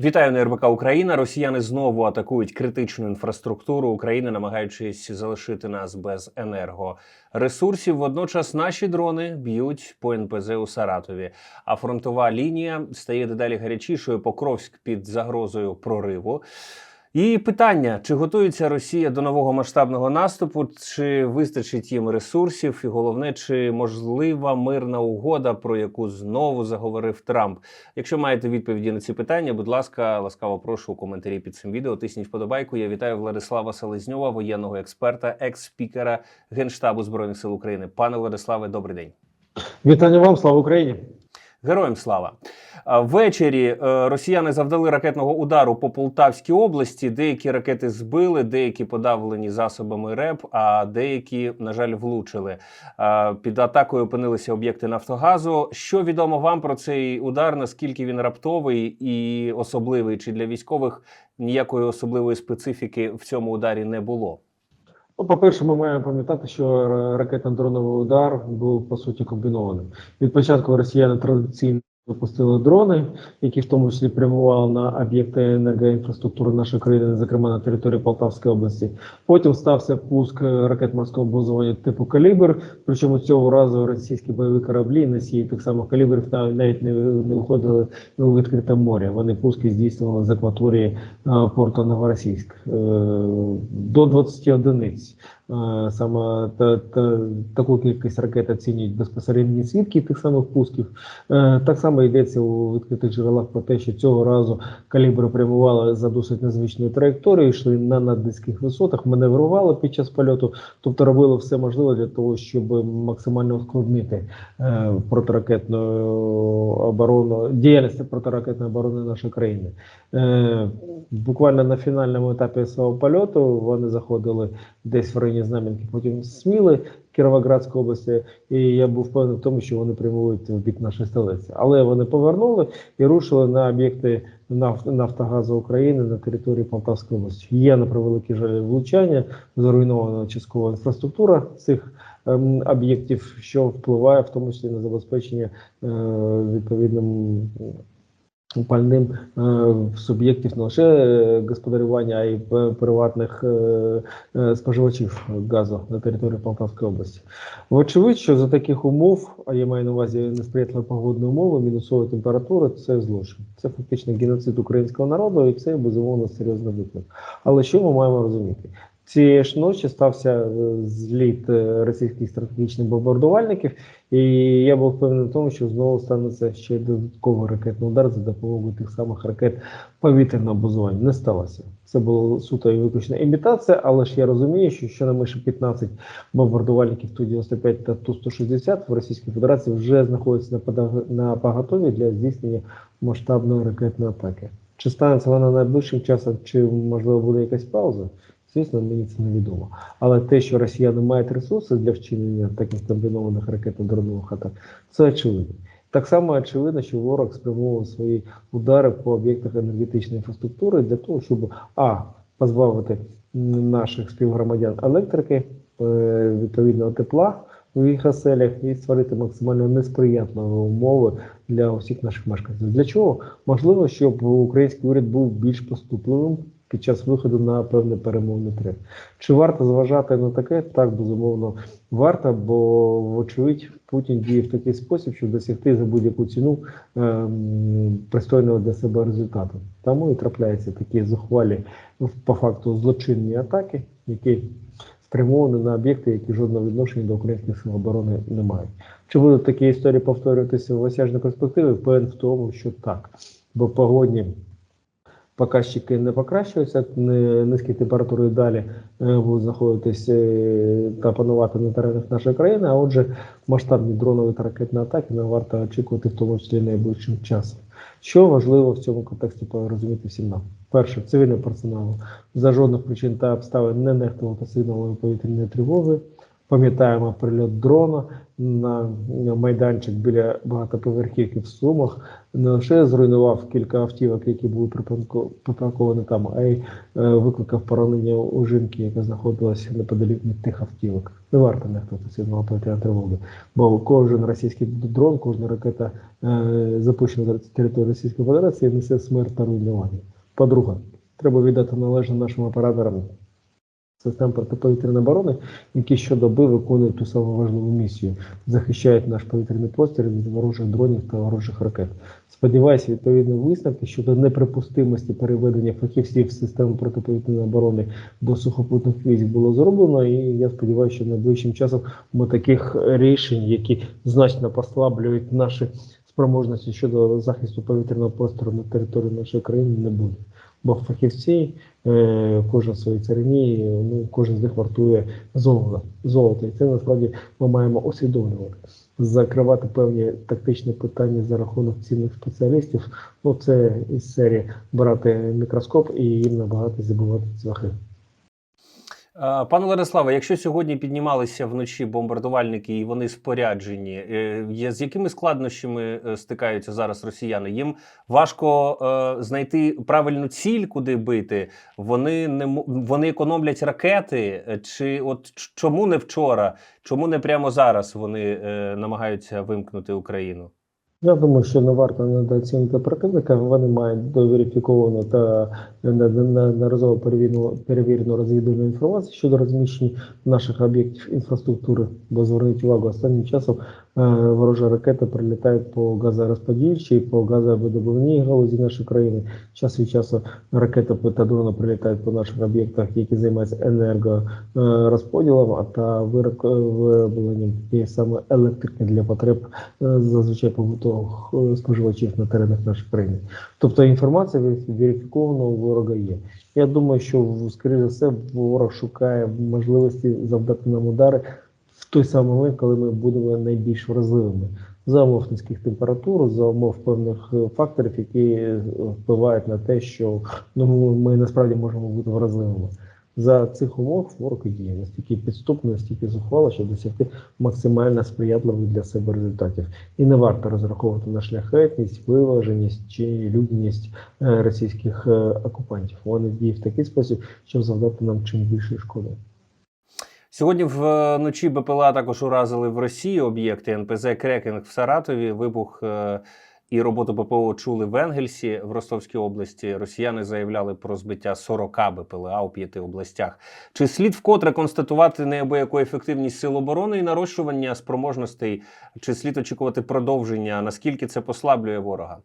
Вітаю на РБК Україна. Росіяни знову атакують критичну інфраструктуру України, намагаючись залишити нас без енергоресурсів. Водночас наші дрони б'ють по НПЗ у Саратові. А фронтова лінія стає дедалі гарячішою. Покровськ під загрозою прориву. І питання: чи готується Росія до нового масштабного наступу, чи вистачить їм ресурсів, і головне, чи можлива мирна угода, про яку знову заговорив Трамп? Якщо маєте відповіді на ці питання, будь ласка, ласкаво прошу у коментарі під цим відео. Тисніть вподобайку. Я вітаю Владислава Селезньова, воєнного експерта, екс-спікера Генштабу збройних сил України. Пане Владиславе, добрий день. Вітання вам, слава Україні! Героям слава ввечері е, росіяни завдали ракетного удару по Полтавській області. Деякі ракети збили, деякі подавлені засобами РЕП, а деякі, на жаль, влучили. Під атакою опинилися об'єкти Нафтогазу. Що відомо вам про цей удар? Наскільки він раптовий і особливий? Чи для військових ніякої особливої специфіки в цьому ударі не було? Ну, по-перше, ми маємо пам'ятати, що ракетно-дроновий удар був по суті комбінованим. Від початку росіяни традиційно випустили дрони, які в тому числі прямували на об'єкти енергоінфраструктури нашої країни, зокрема на території Полтавської області. Потім стався пуск ракет морського базування типу калібр. Причому цього разу російські бойові кораблі носії тих самих калібрів навіть не, не виходили у відкрите море. Вони пуски здійснювали з акваторії е, порту Новоросійськ е, до 20 одиниць. Саме та, та, таку кількість ракет оцінюють безпосередні свідки тих самих пусків. Е, Так само йдеться у відкритих джерелах про те, що цього разу калібри прямували за досить незвичною траєкторією, йшли на наднизьких висотах, маневрували під час польоту, тобто робили все можливе для того, щоб максимально ускладнити е, протиракетну оборону, діяльність протиракетної оборони нашої країни. Е, Буквально на фінальному етапі свого польоту вони заходили десь в районі Знам'янки, потім Сміли Кіровоградської області, і я був впевнений в тому, що вони прямують в бік нашої столиці. Але вони повернули і рушили на об'єкти наф- Нафтогазу України на території Полтавської області. Є на превеликий жаль влучання, зруйнована часткова інфраструктура цих ем, об'єктів, що впливає в тому числі на забезпечення е, відповідним пальним е, суб'єктів не лише е, господарювання, а й приватних е, споживачів газу на території Полтавської області. Вочевидь, що за таких умов, а я маю на увазі несприятливі погодні умови, мінусові температури це злочин. Це фактично геноцид українського народу, і це безумовно серйозний виклик. Але що ми маємо розуміти? Цієї ж ночі стався е, зліт е, російських стратегічних бомбардувальників, і я був впевнений в тому, що знову станеться ще додатковий ракетний удар за допомогою тих самих ракет повітряного базування. Не сталося. Це була суто і виключно імітація, але ж я розумію, що щонайменше 15 бомбардувальників Ту-95 та Ту-160 в Російській Федерації вже знаходяться на поготові для здійснення масштабної ракетної атаки. Чи станеться вона найближчим часом, чи можливо буде якась пауза? Звісно, мені це невідомо. Але те, що росіяни мають ресурси для вчинення таких комбінованих ракетно-дронових атак, це очевидно. Так само очевидно, що ворог спрямовував свої удари по об'єктах енергетичної інфраструктури для того, щоб а позбавити наших співгромадян електрики, е, відповідного тепла в їх оселях і створити максимально несприятливі умови для усіх наших мешканців. Для чого? Можливо, щоб український уряд був більш поступливим під час виходу на певний перемовний трек. Чи варто зважати на таке? Так, безумовно, варто, бо, вочевидь, Путін діє в такий спосіб, щоб досягти за будь-яку ціну ем, пристойного для себе результату. Тому і трапляються такі зухвалі по факту злочинні атаки, які спрямовані на об'єкти, які жодного відношення до українських сил оборони не мають. Чи будуть такі історії повторюватися в осяжній перспективі? Певен в тому, що так. Бо погодні показчики не покращуються, низькі температури далі е, будуть знаходитись е, та панувати на теренах нашої країни. А отже, масштабні дронові та ракетні атаки не варто очікувати, в тому числі найближчим часом. Що важливо в цьому контексті порозуміти всім нам? Перше, цивільний персонал за жодних причин та обставин не нехтувати сигналами повітряної тривоги. Пам'ятаємо прильот дрона на майданчик біля багатоповерхівки в Сумах. Не лише зруйнував кілька автівок, які були припарко- припарковані там, а й е, викликав поранення у жінки, яка знаходилася неподалік від тих автівок. Не варто нехтувати сигнал повітряної тривоги, бо кожен російський дрон, кожна ракета е, запущена з території Російської Федерації несе смерть та руйнування. По-друге, треба віддати належне нашим операторам систем протиповітряної оборони, які щодоби виконують ту саму важливу місію, захищають наш повітряний простір від ворожих дронів та ворожих ракет. Сподіваюся, відповідні висновки щодо неприпустимості переведення фахівців системи протиповітряної оборони до сухопутних військ було зроблено. І я сподіваюся, що найближчим часом ми таких рішень, які значно послаблюють наші спроможності щодо захисту повітряного простору на території нашої країни, не буде. Бо фахівці, е, кожен в своїй царині, ну кожен з них вартує золото. Золото. І це насправді ми маємо усвідомлювати. Закривати певні тактичні питання за рахунок цінних спеціалістів. Ну це із серії брати мікроскоп і їм набагато забувати цвяхи. Е, Пане Владиславе, якщо сьогодні піднімалися вночі бомбардувальники і вони споряджені, е, з якими складнощами е, стикаються зараз росіяни? Їм важко знайти правильну ціль, куди бити. Вони не вони економлять ракети. Чи от чому не вчора? Чому не прямо зараз вони намагаються вимкнути Україну? Я думаю, що не варто недооцінити противника. Вони мають доверифіковану та неодноразово перевірену, розвідувальну інформацію щодо розміщення наших об'єктів інфраструктури. Бо зверніть увагу, останнім часом е, ворожі ракети прилітають по газорозподільчій, по газовидобувній галузі нашої країни. Час від часу ракети та дрони прилітають по наших об'єктах, які займаються енергорозподілом, а та виробленням тієї саме електрики для потреб е, зазвичай побутових е, споживачів на теренах нашої країни. Тобто інформація верифікована у ворога є. Я думаю, що скоріше за все ворог шукає можливості завдати нам удари в той самий момент, коли ми будемо найбільш вразливими. За умов низьких температур, за умов певних е, факторів, які е, впливають на те, що ну, ми насправді можемо бути вразливими. За цих умов ворог діє настільки підступно, настільки зухвало, щоб досягти максимально сприятливих для себе результатів. І не варто розраховувати на шляхетність, виваженість чи людяність е, російських окупантів. Вони діють в такий спосіб, щоб завдати нам чим більше шкоди. Сьогодні вночі БПЛА також уразили в Росії об'єкти НПЗ Крекінг в Саратові. Вибух е, і роботу ППО чули в Енгельсі в Ростовській області. Росіяни заявляли про збиття 40 БПЛА у п'яти областях. Чи слід вкотре констатувати неабияку ефективність сил оборони і нарощування спроможностей? Чи слід очікувати продовження? Наскільки це послаблює ворога?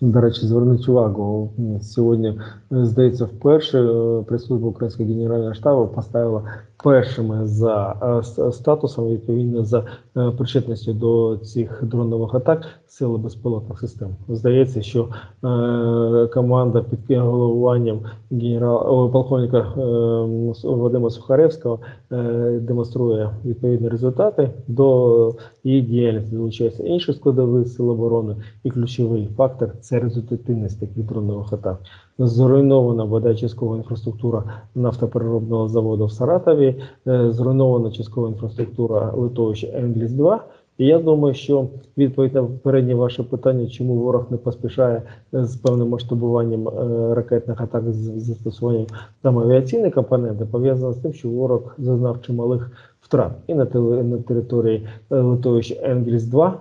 До речі, зверніть увагу, сьогодні, е, здається, вперше е, прес-служба Українського генерального штабу поставила першими за е, статусом, відповідно за е, причетністю до цих дронових атак сили безпілотних систем. Здається, що е, команда під головуванням генерал полковника е, Вадима Сухаревського е, демонструє відповідні результати. До її діяльності долучаються інші складові сил оборони, і ключовий фактор це результативність таких дронових атак. Зруйнована бодай часткова інфраструктура нафтопереробного заводу в Саратові, е, зруйнована часткова інфраструктура литовища Енгліс 2 І я думаю, що відповідь на попереднє ваше питання, чому ворог не поспішає е, з певним масштабуванням е, ракетних атак з застосуванням там авіаційної компоненти, пов'язано з тим, що ворог зазнав чималих втрат і на, на території литовища Енгельс 2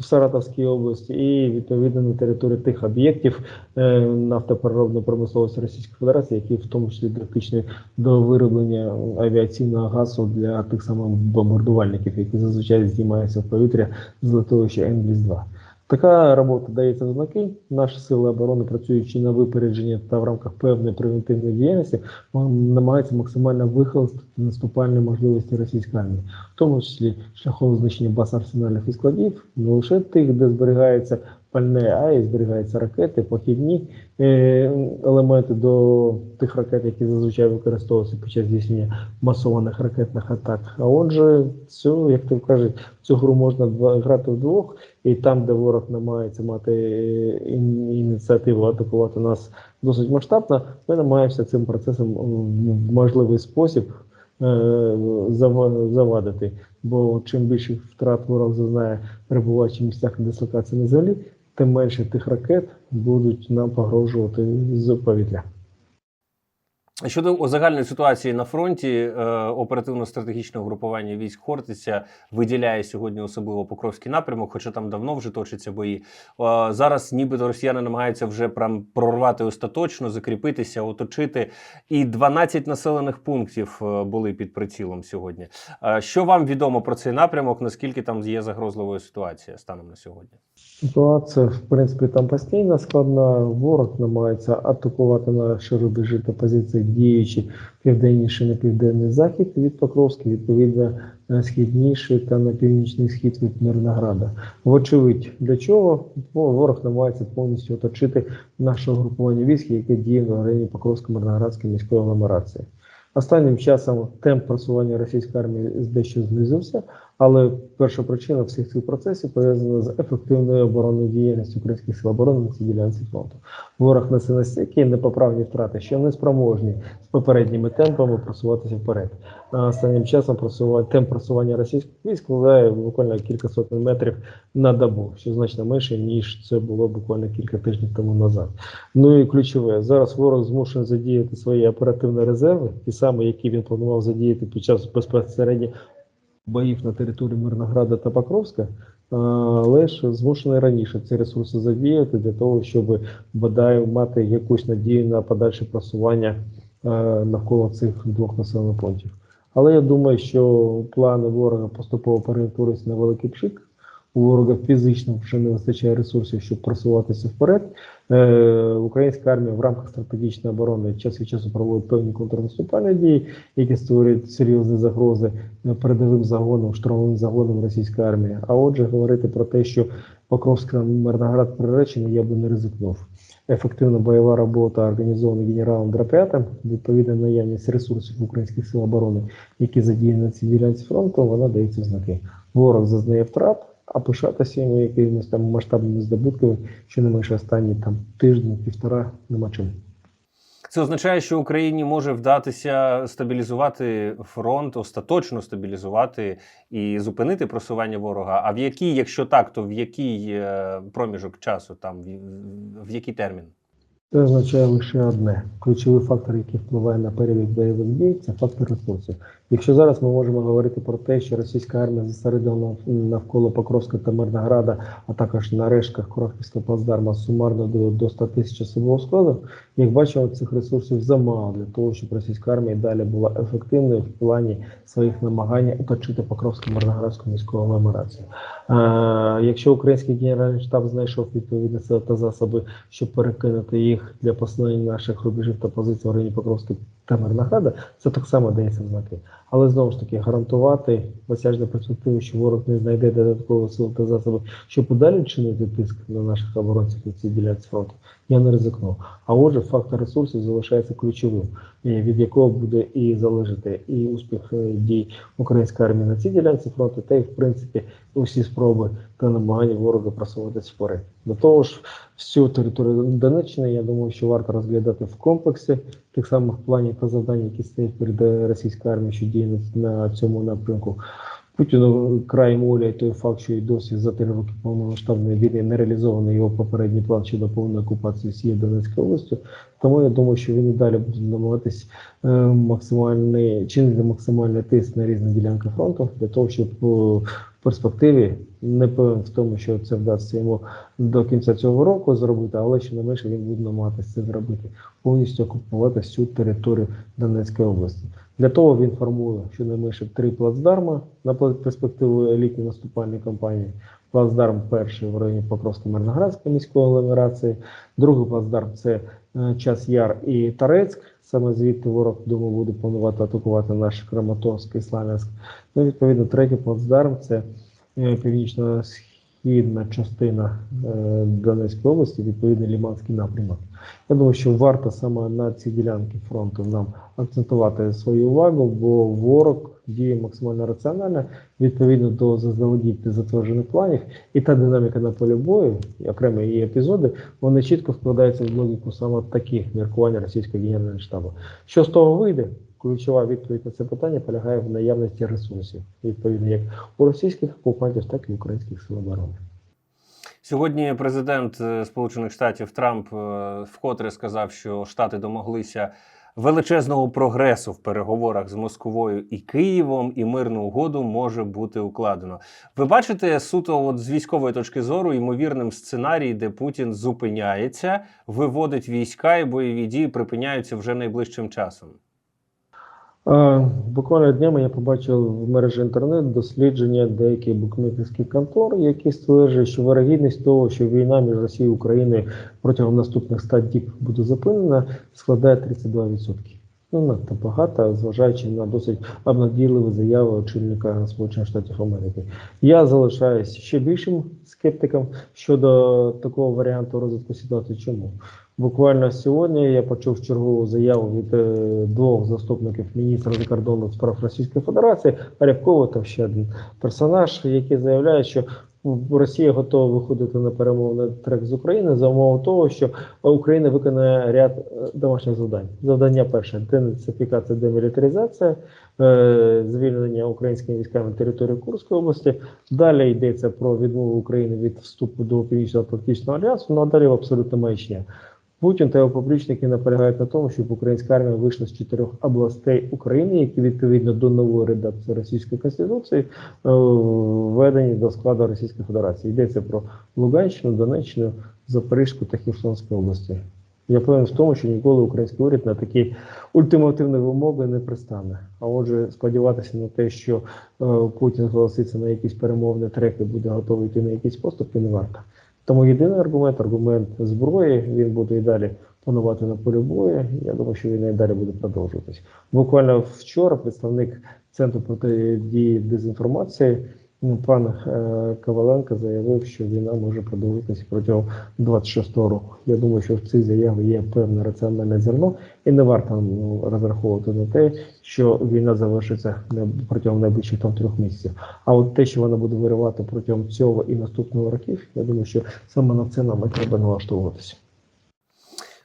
в Саратовській області, і відповідно на території тих об'єктів е, нафтопереробної промисловості Російської Федерації, які в тому числі дотичні до вироблення авіаційного газу для тих самих бомбардувальників, які зазвичай знімаються в повітря з литовища Енгельс 2 Така робота дається в знаки. Наші сили оборони, працюючи на випередження та в рамках певної превентивної діяльності, намагаються максимально вихолостити наступальні можливості російської армії, в тому числі шляхом знищення баз арсеналів і складів, не лише тих, де зберігається пальне, а й зберігаються ракети, похідні е, елементи до тих ракет, які зазвичай використовуються під час здійснення масованих ракетних атак. А отже, цю, як ти кажеш, цю гру можна грати вдвох, і там, де ворог намагається мати е, ініціативу атакувати нас досить масштабно, ми намагаємося цим процесом в можливий спосіб зава- завадити. Бо чим більше втрат ворог зазнає, перебуваючи в місцях дислокації на землі, тим менше тих ракет будуть нам погрожувати з повітря. Щодо загальної ситуації на фронті, е, оперативно-стратегічне угрупування військ Хортиця виділяє сьогодні особливо Покровський напрямок, хоча там давно вже точаться бої. Е, Зараз нібито росіяни намагаються вже прям прорвати остаточно, закріпитися, оточити. І 12 населених пунктів е, були під прицілом сьогодні. Що вам відомо про цей напрямок? Наскільки там є загрозливою ситуація станом на сьогодні? Ситуація, в принципі, там постійно складна. Ворог намагається атакувати наші рубежі та позиції, діючи південніше на південний захід від Покровська, відповідно на східніший та на північний схід від Мирнограда. Вочевидь, для чого ворог намагається повністю оточити наше групування військ, яке діє в районі Покровсько-Мирноградської міської агломерації. Останнім часом темп просування російської армії дещо знизився, але перша причина всіх цих процесів пов'язана з ефективною оборонною діяльністю українських сил оборони на цій ділянці фронту. Ворог несе настільки непоправні втрати, що не спроможні з попередніми темпами просуватися вперед. А останнім часом просування темп просування російських військ складає буквально кілька сотень метрів на добу, що значно менше ніж це було буквально кілька тижнів тому назад. Ну і ключове зараз ворог змушений задіяти свої оперативні резерви, ті самі, які він планував задіяти під час безпосередньо боїв на території Мирнограда та Покровська, але ж змушений раніше ці ресурси задіяти для того, щоб бодай мати якусь надію на подальше просування е, навколо цих двох населених пунктів. Але я думаю, що плани ворога поступово перетворюються на великий пшик. У ворога фізично вже не вистачає ресурсів, щоб просуватися вперед. Е, Українська армія в рамках стратегічної оборони час від часу проводить певні контрнаступальні дії, які створюють серйозні загрози е, передовим загоном, штурмовим загоном російської армії. А отже, говорити про те, що Покровська Мирноград приречений, я би не ризикнув. Ефективна бойова робота організована генералом Драп'ятом, відповідна наявність ресурсів українських сил оборони, які задіяні на цій ділянці фронту, вона дається в знаки. Ворог зазнає втрат, а пишатися йому якимись там масштабними здобутками, що не менше останні там тиждень, півтора, нема чим. Це означає, що Україні може вдатися стабілізувати фронт, остаточно стабілізувати і зупинити просування ворога. А в який, якщо так, то в який е, проміжок часу, там в- в який термін? Це означає лише одне: ключовий фактор, який впливає на перебіг бойових дій, це фактор ресурсів. Якщо зараз ми можемо говорити про те, що російська армія зосередила навколо Покровська та Мирнограда, а також на рештках Курахівського плацдарма сумарно до, до 100 тисяч особового складу, як бачимо, цих ресурсів замало для того, щоб російська армія далі була ефективною в плані своїх намагань оточити Покровську Мирноградську міську агломерацію. Е, якщо український генеральний штаб знайшов відповідні сили та засоби, щоб перекинути їх для посилення наших рубежів та позицій в районі Покровська та Мирнограда, це так само дається знаки. Але знову ж таки гарантувати досяжну перспективу, що ворог не знайде додаткового сил та засоби, щоб подалі чинити тиск на наших оборонців на цій ділянці фронту, я не ризикнув. А отже, фактор ресурсів залишається ключовим, е, від якого буде і залежати і успіх е, дій української армії на цій ділянці фронту, та й в принципі усі спроби та намагання ворога просуватися вперед. До того ж, всю територію Донеччини, я думаю, що варто розглядати в комплексі тих самих планів та завдань, які стоять перед е, російською армією, що діє на- на цьому напрямку. Путіну край моля той факт, що й досі за три роки повномасштабної війни не реалізований його попередній план щодо повної окупації всієї Донецької області. Тому я думаю, що він і далі буде намагатись е, максимальний чинити максимальний тиск на різні ділянки фронту для того, щоб е, в перспективі не певен в тому, що це вдасться йому до кінця цього року зробити, але ще не він буде намагатися це зробити повністю окупувати всю територію Донецької області. Для того він формує щонайменше три плацдарма на перспективу елітної наступальної кампанії. Плацдарм перший в районі Покровсько-Мирноградської міської агломерації, другий плацдарм це час Яр і Тарецьк. Саме звідти ворог думаю, буде планувати атакувати наш Краматорськ і Славянськ. Ну, відповідно, третій плацдарм це е, північно-східна частина е, Донецької області, відповідно Ліманський напрямок. Я думаю, що варто саме на ці ділянки фронту нам акцентувати свою увагу, бо ворог діє максимально раціонально відповідно до заздалегідь затверджених планів, і та динаміка на полі бою, і окремі її епізоди, вони чітко вкладаються в логіку саме таких міркувань російського генерального штабу. Що з того вийде? ключова відповідь на це питання полягає в наявності ресурсів, відповідно як у російських окупантів, так і українських сил оборони. Сьогодні президент е, Сполучених Штатів Трамп е, вкотре сказав, що Штати домоглися величезного прогресу в переговорах з Москвою і Києвом, і мирну угоду може бути укладено. Ви бачите суто, от з військової точки зору, ймовірним сценарій, де Путін зупиняється, виводить війська і бойові дії припиняються вже найближчим часом. Буквально днями я побачив в мережі інтернет дослідження деяких букмекерських контор, які стверджують, що вирогідність того, що війна між Росією і Україною протягом наступних 100 діб буде зупинена, складає 32%. Ну, надто багато, зважаючи на досить обнадійливі заяви очільника Сполучених Штатів Америки. Я залишаюсь ще більшим скептиком щодо такого варіанту розвитку ситуації. Чому? Буквально сьогодні я почув чергову заяву від е, двох заступників міністра закордонних справ Російської Федерації Рябкова та ще один персонаж, який заявляє, що Росія готова виходити на перемовний трек з України за умови того, що Україна виконає ряд е, домашніх завдань. Завдання перше денацифікація, демілітаризація, е, звільнення українськими військами території Курської області. Далі йдеться про відмову України від вступу до Північно-Атлантичного альянсу. Ну а далі абсолютно маячня. Путін та його поплічники наполягають на тому, щоб українська армія вийшла з чотирьох областей України, які відповідно до нової редакції Російської конституції е, введені до складу Російської Федерації. Йдеться про Луганщину, Донеччину, Запорізьку та Херсонську області. Я певен в тому, що ніколи український уряд на такі ультимативні вимоги не пристане. А отже, сподіватися на те, що е, Путін зголоситься на якісь перемовні треки, буде готовий йти на якісь поступки, не варто. Тому єдиний аргумент аргумент зброї. Він буде і далі панувати на полі бою. Я думаю, що він і далі буде продовжуватись. Буквально вчора представник центру протидії дезінформації пан е, Коваленко заявив, що війна може продовжитися протягом 26-го року. Я думаю, що в цій заяві є певне раціональне зерно, і не варто ну, розраховувати на те, що війна завершиться протягом найближчих там трьох місяців. А от те, що вона буде виривати протягом цього і наступного років, я думаю, що саме на це нам і треба налаштовуватися.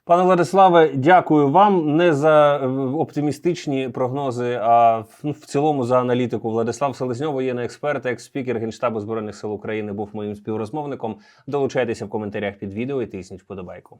Пане Владиславе, дякую вам не за е, оптимістичні прогнози, а в- ну, в цілому за аналітику. Владислав Селезньов, воєнний експерт, екс-спікер Генштабу збройних сил України, був моїм співрозмовником. Долучайтеся в коментарях під відео і тисніть вподобайку.